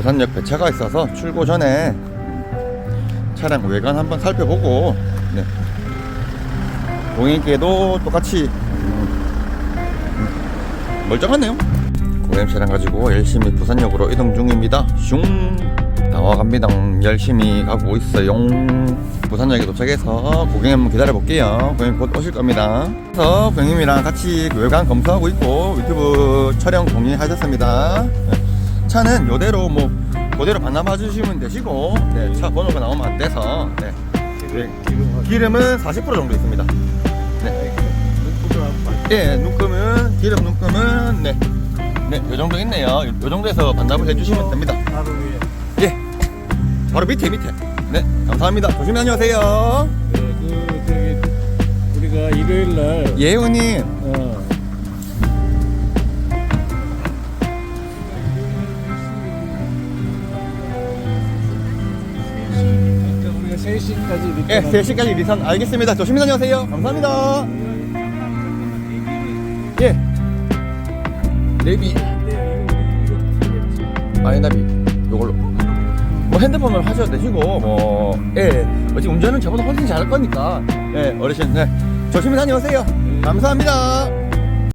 부산역 배차가 있어서 출고 전에 음, 차량 외관 한번 살펴보고 네. 동행께도 똑같이 음, 멀쩡하네요. 고객 차량 가지고 열심히 부산역으로 이동 중입니다. 슝 나와갑니다. 열심히 가고 있어요. 부산역에 도착해서 고객님 한번 기다려 볼게요. 고객님 곧 오실 겁니다. 그래서 고객님이랑 같이 외관 검사하고 있고 유튜브 촬영 동의하셨습니다. 네. 차는 요대로 뭐 그대로 반납해 주시면 되시고 네, 차 번호가 나오면 안 돼서 네. 네. 기름은 40% 정도 있습니다. 네. 예, 눈금은 기름 눈금은 네. 네, 요 정도 있네요. 요, 요 정도에서 반납을 해 주시면 됩니다. 바로 위에. 예. 바로 밑에 밑에. 네, 감사합니다. 조심히 다녀오세요. 네, 그 저기 우리가 일요일 날 예우님. 어. 3시까지 예, 3시까지 리선 알겠습니다. 조심히 다녀오세요. 감사합니다. 예. 내비. 아이나비. 요걸로. 뭐 핸드폰으로 하셔도 되시고, 뭐, 예. 어찌 운전은 저보다 훨씬 잘할 거니까. 예, 어르신, 네. 조심히 다녀오세요. 감사합니다.